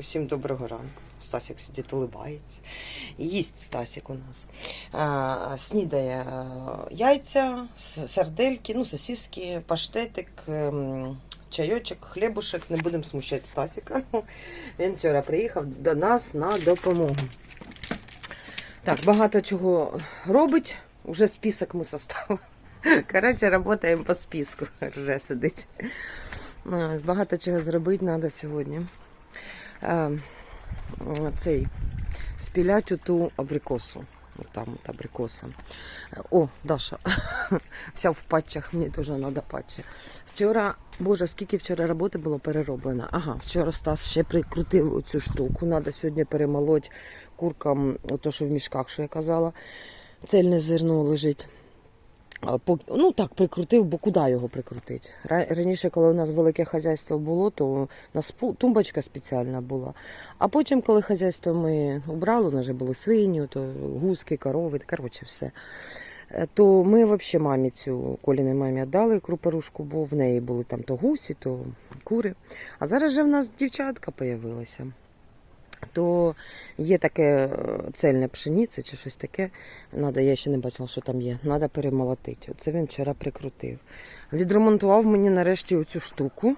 Усім доброго ранку. Стасік сидить, улибається. Їсть Стасік у нас. А, снідає яйця, с- сардельки, ну, сосиски, паштетик, ем, чайочок, хлібушек. Не будемо смущати Стасіка. Він вчора приїхав до нас на допомогу. Так, багато чого робить. Уже список ми составили. Коротше, працюємо по списку. Рже сидить. Багато чого зробити треба сьогодні. А, цей спілять оту абрикосу. Там от абрикоса. О, Даша, вся в патчах, мені теж треба патчі. Вчора, боже, скільки вчора роботи було перероблено. Ага, вчора Стас ще прикрутив цю штуку. Треба сьогодні перемолоть куркам, ото що в мішках, що я казала. Цельне зерно лежить. Ну так, прикрутив, бо куди його прикрутити? Ра- Раніше, коли у нас велике хазяйство було, то у нас тумбочка спеціальна була. А потім, коли хазяйство ми убрали, у нас вже були свині, то гуски, корови, коротше, все. Е, То ми взагалі мамі цю Коліній мамі віддали крупорушку, бо в неї були там то гусі, то кури. А зараз же в нас дівчатка появилася. То є таке е, цельне пшениця чи щось таке. Надо, я ще не бачила, що там є. Треба перемолотити. Оце він вчора прикрутив. Відремонтував мені нарешті оцю штуку.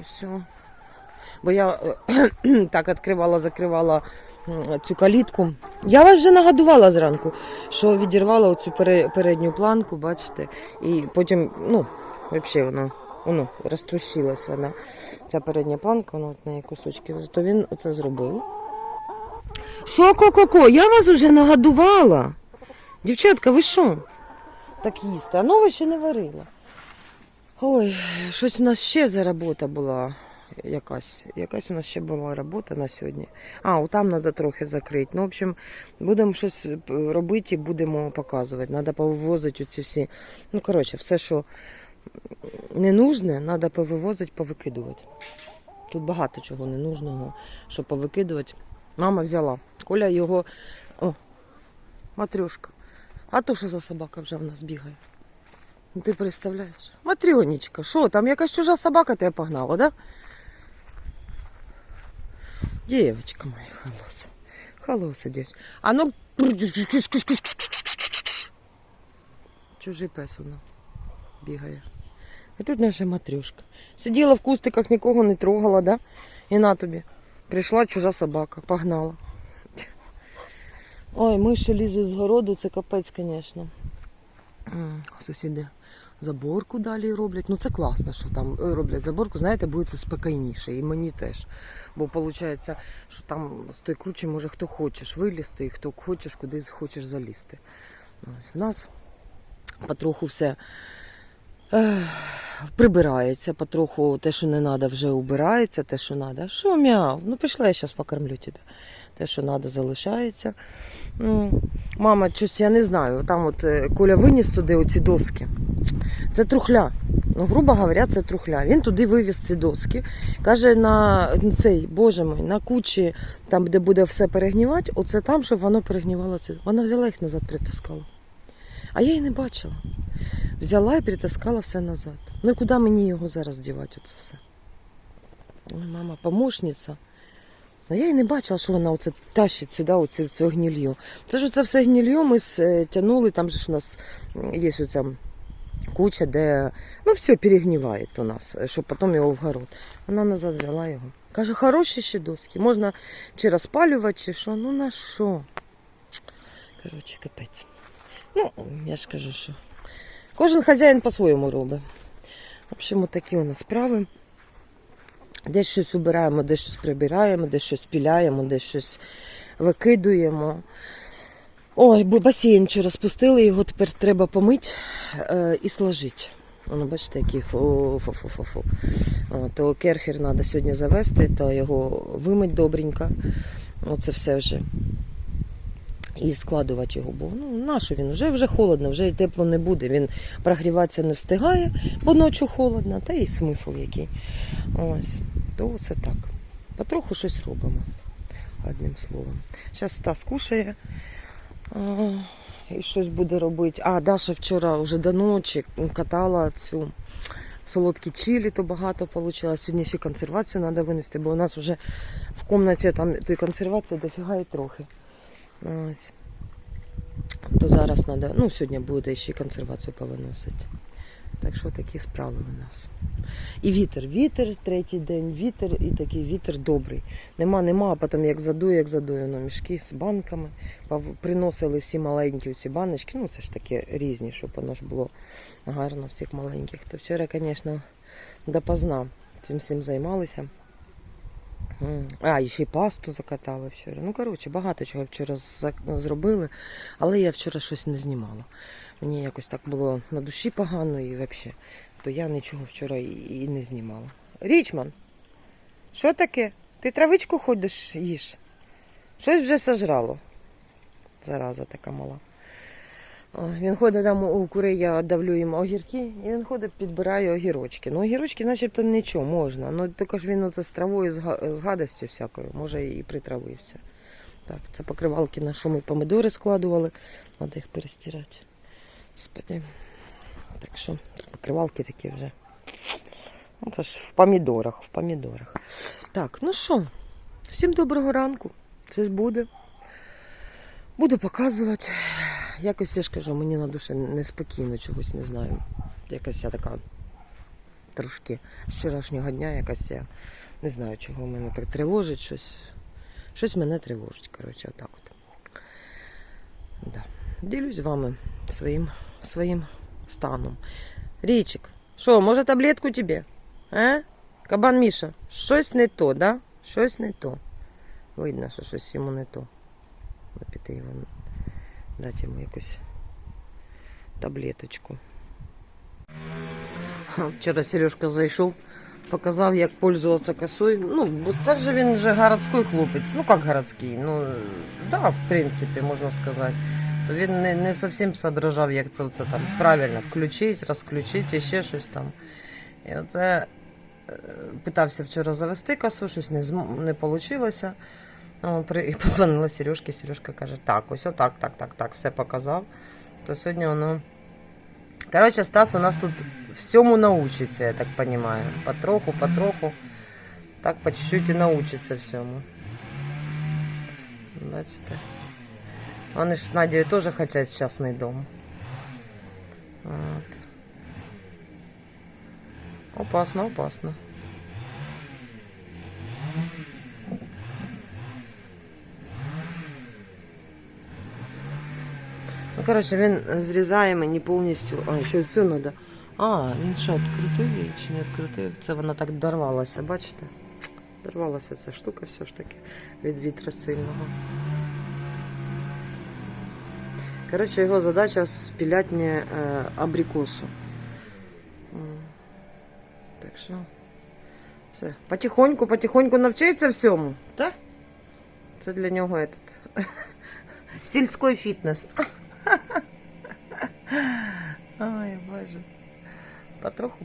Ось. Бо я е, так відкривала, закривала цю калітку. Я вас вже нагадувала зранку, що відірвала оцю передню планку, бачите, і потім, ну, взагалі воно. Воно розтрощилась вона. Ця передня планка, воно от неї кусочки. То він оце зробив. Що, ко-ко-ко? Я вас уже нагадувала. Дівчатка, ви що? Так їсти, а нове ще не варила. Ой, щось у нас ще за робота була. Якась, якась у нас ще була робота на сьогодні. А, от там треба трохи закрити. Ну, в общем, будемо щось робити і будемо показувати. Треба повивозити оці всі. Ну, коротше, все, що не нужне, треба повивозити, повикидувати. Тут багато чого ненужного, щоб повикидувати. Мама взяла. Коля його. О, матрюшка. А то що за собака вже в нас бігає? Ну, Ти представляєш? Матрьонечка, що там якась чужа собака тебе погнала, да? Дівчинка моя холоса. Холоса, дівчинка. А ну. Чужий пес воно бігає. А тут наша матрюшка. Сиділа в кустиках, нікого не трогала, да? І на тобі. Прийшла чужа собака, погнала. Ой, миші лізуть з городу, це капець, звісно. Сусіди заборку далі роблять. Ну це класно, що там е, роблять заборку, знаєте, буде це спокійніше. І мені теж. Бо виходить, що там з тої кручі може хто хочеш вилізти, і хто хочеш кудись хочеш залізти. Ось в нас потроху все прибирається, потроху те, що не треба, вже убирається, те, що треба. Що мяв? Ну пішла, я зараз покормлю тебе. Те, що треба, залишається. Мама, щось я не знаю. Там от е, Коля виніс туди оці доски. Це трухля. Ну, грубо говоря, це трухля. Він туди вивіз ці доски. Каже, на цей, боже мой, на кучі, там, де буде все перегнівати, оце там, щоб воно перегнівало це. Вона взяла їх назад, притискала. А я її не бачила. Взяла і притискала все назад. Ну і куди мені його зараз дівати, оце все? Мама, помощниця. Ну я і не бачила, що вона оце тащить сюди оце, це гнільйо. Це ж це все гнільйо ми с- тягнули, там ж у нас є оця куча, де ну все перегніває у нас, щоб потім його в город. Вона назад взяла його. Каже, хороші ще доски. Можна чи розпалювати, чи що. Ну на що? Коротше, капець. Ну, я ж кажу, що кожен хазяїн по-своєму робить. В общем, от такі у нас справи. Десь щось убираємо, десь щось прибираємо, десь щось піляємо, десь щось викидуємо. Ой, бо басейн вчора спустили, його тепер треба помити е, і сложити. Воно, бачите, який фу-фу-фу-фу. То керхер треба сьогодні завести, то його вимить добренько. Оце все вже. І складувати його, бо ну, нащо він? Вже вже холодно, вже й тепло не буде. Він прогріватися не встигає, бо ночі холодно, та і смисл який. Ось, то це так. Потроху щось робимо, одним словом. Зараз Стас кушає а, і щось буде робити. А, Даша вчора вже до ночі катала цю солодкі чилі, то багато вийшло. Сьогодні ще консервацію треба винести, бо у нас вже в кімнаті там тої консервації дофіга і трохи. Ось. То зараз треба, ну сьогодні буде ще консервацію повиносити. Так що такі справи у нас. І вітер, вітер, третій день, вітер, і такий вітер добрий. Нема, нема, а потім як задує, як задує, ну, мішки з банками. Приносили всі маленькі ці баночки. Ну, це ж такі різні, щоб воно ж було гарно в цих маленьких. То вчора, звісно, допоздна цим всім займалися. А, і ще й пасту закатали вчора. Ну, коротше, багато чого вчора зробили, але я вчора щось не знімала. Мені якось так було на душі погано і взагалі, то я нічого вчора і не знімала. Річман, що таке? Ти травичку ходиш, їш? Щось вже сожрало. Зараза така мала. Він ходить там у курей, я давлю їм огірки, і він ходить, підбирає огірочки. Ну, огірочки начебто нічого можна. Ну тільки ж він оце з травою, з гадостю всякою, може і притравився. Так, це покривалки, на що ми помидори складували. Треба їх перестирати. Господи. Так що покривалки такі вже. Ну, це ж в помідорах, в помідорах. Так, ну що, всім доброго ранку. Щось буде. Буду показувати. Якось я ж кажу, мені на душі неспокійно чогось не знаю. Якась я така трошки з вчорашнього дня, якась я не знаю, чого мене так тривожить щось. Щось мене тривожить, коротше, отак от. Да. Ділюсь з вами своїм, своїм станом. Річик, що, може таблетку тобі? А? Кабан Міша, щось не то, да? Щось не то. Видно, що щось йому не то. Піти його дати йому якусь таблеточку. Вчора Сережка зайшов, показав, як пользуватися косою. Ну, бо стар же він вже городський хлопець. Ну, як городський? Ну, да, в принципі, можна сказати. То він не, не зовсім соображав, як це, це там правильно включити, розключити, ще щось там. І оце е, питався вчора завести косу, щось не, не вийшло. О, при... І позвонила Сережки, Сережка каже, так, ось отак, так, так, так, все показав. То сьогодні воно. Коротше, Стас у нас тут всьому научиться, я так понимаю. Потроху, потроху. Так по чуть-чуть і научиться всьому. Бачите. Вони ж з Надією теж хочуть частний дом. От. Опасно, опасно. Коротше, він зрізає мені повністю. А, ще цю треба. А, він що, відкрутив її чи не відкрутив? Це вона так дорвалася, бачите? Дорвалася ця штука все ж таки від вітра сильного. Коротше, його задача спіляти мені е, абрикосу. Так що. Все. Потихоньку, потихоньку навчиться всьому. Так? Це для нього этот. Сільський фітнес. Ой, же Потроху,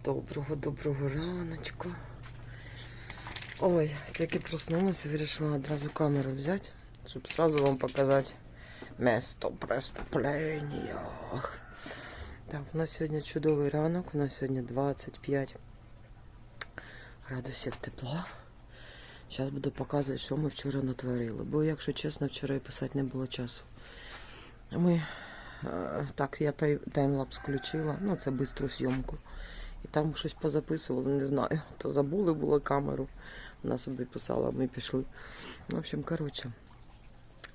Усім доброго, доброго раночку. Ой, тільки проснулася, вирішила одразу камеру взяти, щоб сразу вам показати місто преступлення. Так, у нас сьогодні чудовий ранок, у нас сьогодні 25 градусів тепла. Зараз буду показувати, що ми вчора натворили. Бо, якщо чесно, вчора і писати не було часу. Ми Е, Так, я таймлапс включила, ну це бистру зйомку. І там щось позаписували, не знаю. То забули було камеру. Вона собі писала, ми пішли. В общем, коротше.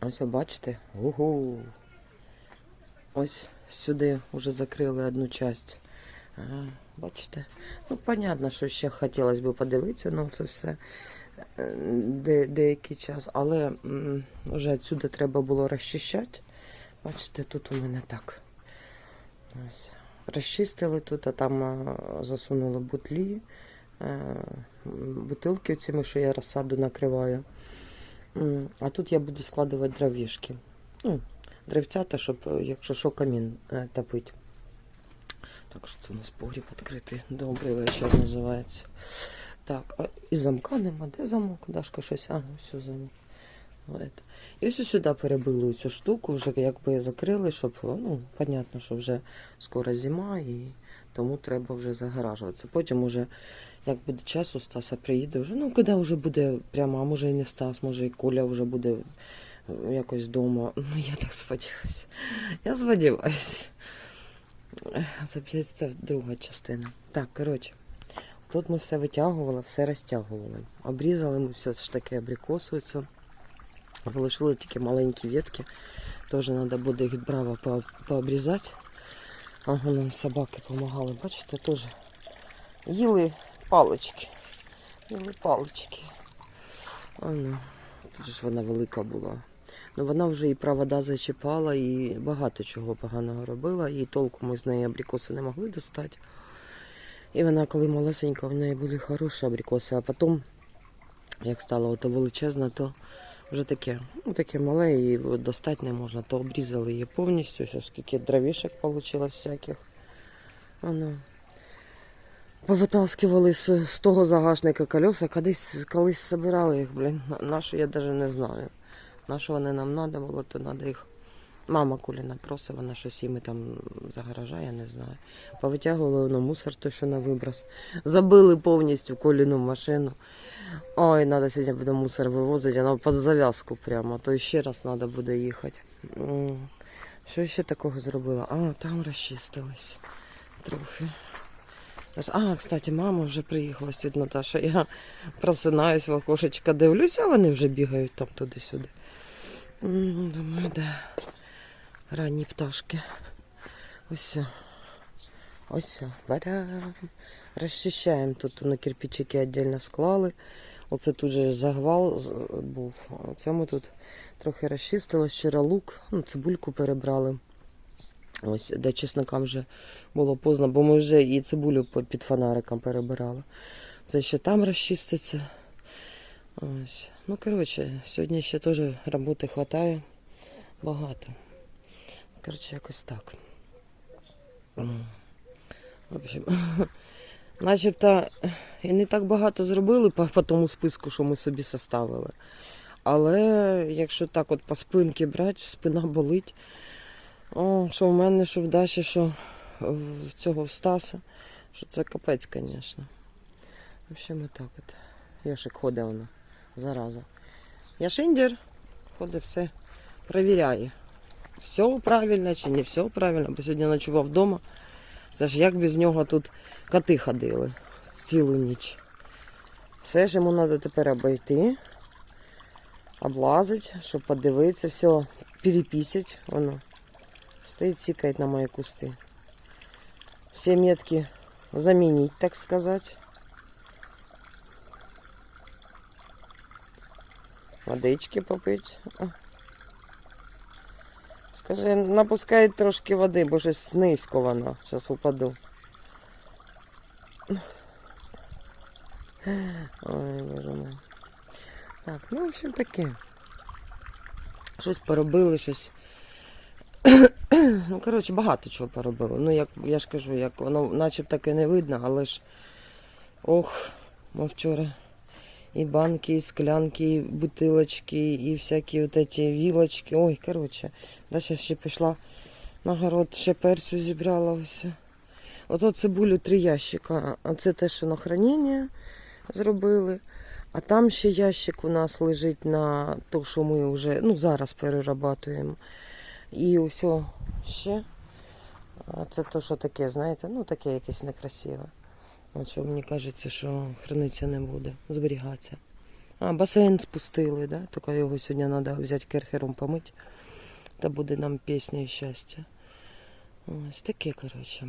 Ось бачите. Ого. Ось сюди вже закрили одну часть. Бачите? Ну, понятно, що ще хотілося б подивитися на це все е, де, деякий час, але вже відсюди треба було розчищати. Бачите, тут у мене так. Ось. Розчистили тут, а там засунули бутлі, е, бутилки цими, що я розсаду накриваю. А тут я буду складувати дровішки. Ну, древцята, щоб, е, якщо що, камін е, топити. Так що це у нас погріб відкритий. Добрий вечір називається. Так, і замка нема. Де замок? Дашка щось. А, все замок. І ось сюди перебили цю штуку, вже якби закрили, щоб, ну, понятно, що вже скоро зима і тому треба вже загоражуватися. Потім уже, як буде час, у Стаса приїде вже, ну, коли вже буде прямо, а може і не Стас, може і Коля вже буде е, якось вдома. Ну, я так сподіваюся. Я сподіваюся. Зап'ється друга частина. Так, коротше. Тут ми все витягували, все розтягували. Обрізали ми все ж таки абрикосу цю. Залишили тільки маленькі ветки. Теж треба буде їх браво по- пообрізати. Ага, нам собаки допомагали. Бачите, теж їли палички. Їли палички. А ну, тут ж вона велика була. Ну вона вже і провода зачіпала, і багато чого поганого робила, і толку ми з неї абрикоси не могли достати. І вона, коли малесенька, в неї були хороші абрикоси, а потім, як стала ото величезна, то вже таке, ну таке мале, і достатньо можна, то обрізали її повністю, все, скільки дровішок вийшло всяких. Воно. Повитаскивали з, з того загашника колеса, колись, колись збирали їх, блін. На, на що я навіть не знаю. На що вони нам треба було, то треба їх. Мама Куліна просить, вона щось їм там за гаража, я не знаю. Повитягували воно мусор, той, що на виброс. Забили повністю коліну машину. Ой, треба сьогодні буде мусор вивозити, вона під зав'язку прямо, то ще раз треба буде їхати. Що ще такого зробила? А, там розчистились трохи. А, кстати, мама вже приїхала тіть Наташа. Я просинаюсь в окошечко, дивлюся, а вони вже бігають там туди-сюди. Думаю, да. Ранні пташки. Ось. Ось. Розчищаємо. Тут на кирпичики віддільно склали. Оце тут же загвал був. А Це ми тут трохи розчистили. Вчора лук, ну, цибульку перебрали. Ось, де чесникам вже було поздно, бо ми вже і цибулю під фонариком перебирали. Це ще там розчиститься. Ось. Ну, коротше, сьогодні ще теж роботи вистачає. Багато. Коротше, якось так. В общем, начебто і не так багато зробили по, по тому списку, що ми собі составили. Але якщо так от по спинки брати, спина болить. О, що в мене, що в Даші, що в цього в Стаса, що це капець, звісно. В общем, так от. Йошик ходить вона, зараза. Яшиндер ходить все, перевіряє. Все правильно чи не все правильно, бо сьогодні ночував вдома. Це ж як без нього тут коти ходили цілу ніч. Все ж йому треба тепер обійти, облазити, щоб подивитися, все переписать. Воно. Стоит, сикает на мои кусты. Все метки заменить, так сказать. Водички попить. О. Скажи, напускай трошки води, бо щось низько вона. Зараз упаду. Ой, боже мой. Так, ну, в общем, таке. Щось поробили, щось Ну, коротше, багато чого поробили. Ну, як я ж кажу, як воно начебто і не видно, але ж ох, ми вчора і банки, і склянки, і бутилочки, і всякі от эти вілочки. Ой, коротше, Даша ще пішла на город, ще перцю зібрала ось. Ото цибулю три ящика. Це те, що на хранення зробили. А там ще ящик у нас лежить на те, що ми вже ну, зараз перерабатуємо. І усе ще. Це то, що таке, знаєте, ну таке якесь некрасиве. От мені кажеться, що храниться не буде, зберігатися. А, басейн спустили, да? Тільки його сьогодні треба взяти керхером помити. Та буде нам пісня і щастя. Ось таке, коротше.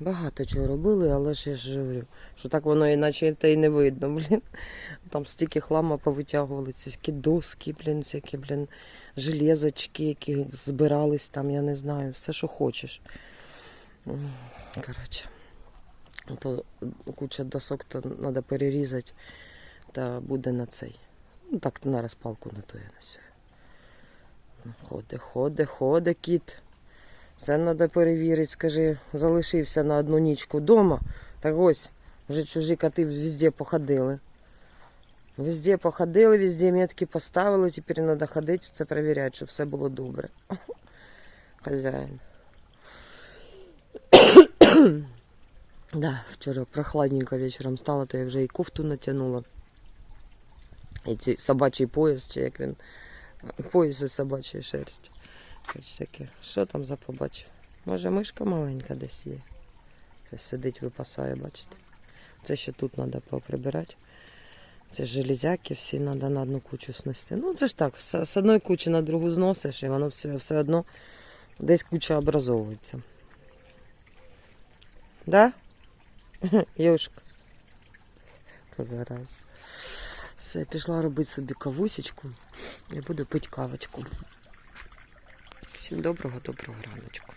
Багато чого робили, але ж я ж говорю, що так воно іначе та й не видно, блін. Там стільки хлама повитягували, ці доски, блін, всякі, блін, железочки, які збирались там, я не знаю, все, що хочеш. Коротше. То куча досок то треба перерізати, та буде на цей. Ну так, на розпалку на то я несу. Ходе, ходе, ходе, кіт. Все треба перевірити, скажи, залишився на одну нічку вдома. Так ось, вже чужі коти везде походили. Везде походили, везде метки поставили, тепер треба ходити, це перевіряти, щоб все було добре. Хазяїн. Да, вчора прохладненько вечором стало, то я вже і кофту натягнула. І цей собачий пояс, чи як він, пояс із собачої шерсті. Таке. Що там за побачив? Може мишка маленька десь є. Щось сидить, випасає, бачите. Це ще тут треба поприбирати. Це железяки, всі треба на одну кучу снести. Ну, це ж так, з, з одної кучі на другу зносиш, і воно все, все одно десь куча образовується. Да? Йошка, Зараз. Все, пішла робити собі кавусечку і буду пити кавочку. Всім доброго, доброго раночку.